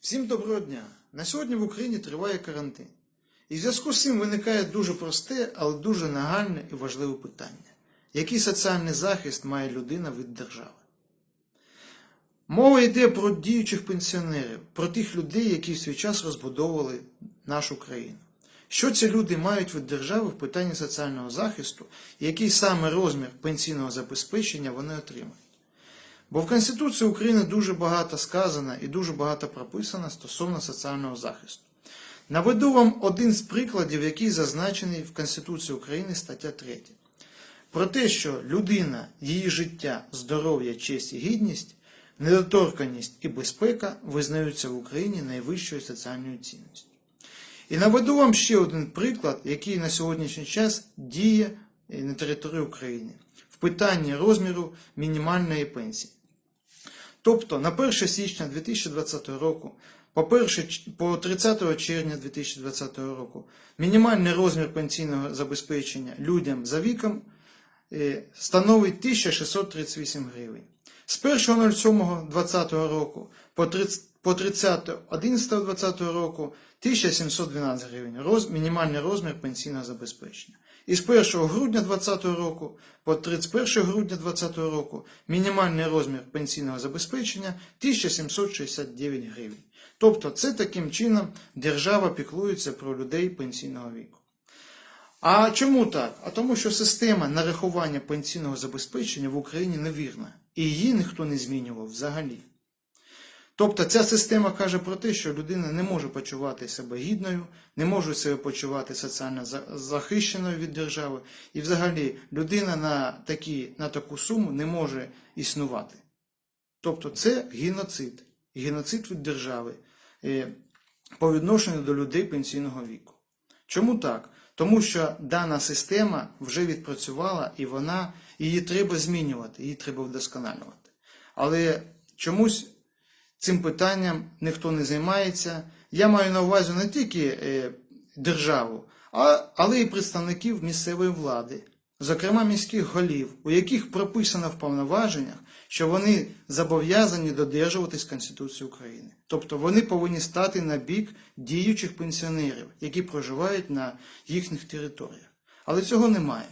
Всім доброго дня! На сьогодні в Україні триває карантин. І в зв'язку з цим виникає дуже просте, але дуже нагальне і важливе питання. Який соціальний захист має людина від держави? Мова йде про діючих пенсіонерів, про тих людей, які в свій час розбудовували нашу країну. Що ці люди мають від держави в питанні соціального захисту, і який саме розмір пенсійного забезпечення вони отримають? Бо в Конституції України дуже багато сказано і дуже багато прописано стосовно соціального захисту. Наведу вам один з прикладів, який зазначений в Конституції України стаття 3. Про те, що людина, її життя, здоров'я, честь і гідність, недоторканність і безпека визнаються в Україні найвищою соціальною цінністю. І наведу вам ще один приклад, який на сьогоднішній час діє на території України в питанні розміру мінімальної пенсії. Тобто на 1 січня 2020 року, по, 1, по 30 червня 2020 року, мінімальний розмір пенсійного забезпечення людям за віком е, становить 1638 гривень. З 1.07.2020 року по 30 по 30.11.2020 року 1712 гривень роз, мінімальний розмір пенсійного забезпечення. І з 1 грудня 2020 року по 31 грудня 2020 року мінімальний розмір пенсійного забезпечення 1769 гривень. Тобто це таким чином держава піклується про людей пенсійного віку. А чому так? А тому, що система нарахування пенсійного забезпечення в Україні невірна, і її ніхто не змінював взагалі. Тобто ця система каже про те, що людина не може почувати себе гідною, не може себе почувати соціально захищеною від держави, і взагалі людина на, такі, на таку суму не може існувати. Тобто це геноцид, геноцид від держави е, по відношенню до людей пенсійного віку. Чому так? Тому що дана система вже відпрацювала і вона, її треба змінювати, її треба вдосконалювати. Але чомусь цим питанням ніхто не займається. Я маю на увазі не тільки е, державу, але й представників місцевої влади, зокрема міських голів, у яких прописано в повноваженнях, що вони зобов'язані додержуватись Конституції України. Тобто вони повинні стати на бік діючих пенсіонерів, які проживають на їхніх територіях. Але цього немає.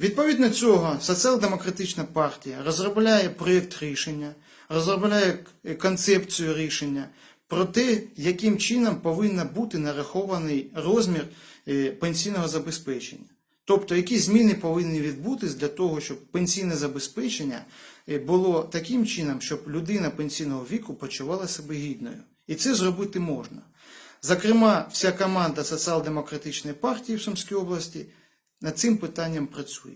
Відповідно цього, Соціал-демократична партія розробляє проєкт рішення, розробляє концепцію рішення про те, яким чином повинен бути нарахований розмір е, пенсійного забезпечення. Тобто, які зміни повинні відбутись для того, щоб пенсійне забезпечення е, було таким чином, щоб людина пенсійного віку почувала себе гідною. І це зробити можна. Зокрема, вся команда Соціал-демократичної партії в Сумській області над цим питанням працює.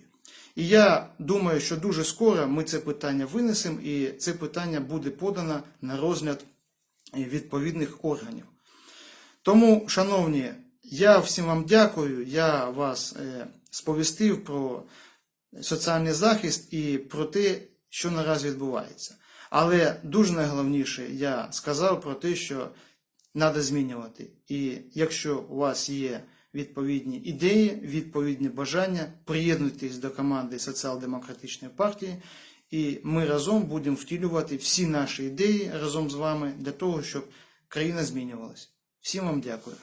І я думаю, що дуже скоро ми це питання винесемо, і це питання буде подано на розгляд відповідних органів. Тому, шановні, я всім вам дякую, я вас е, сповістив про соціальний захист і про те, що наразі відбувається. Але дуже найголовніше, я сказав про те, що треба змінювати. І якщо у вас є відповідні ідеї, відповідні бажання, приєднуйтесь до команди Соціал-демократичної партії, і ми разом будемо втілювати всі наші ідеї разом з вами для того, щоб країна змінювалася. Всім вам дякую.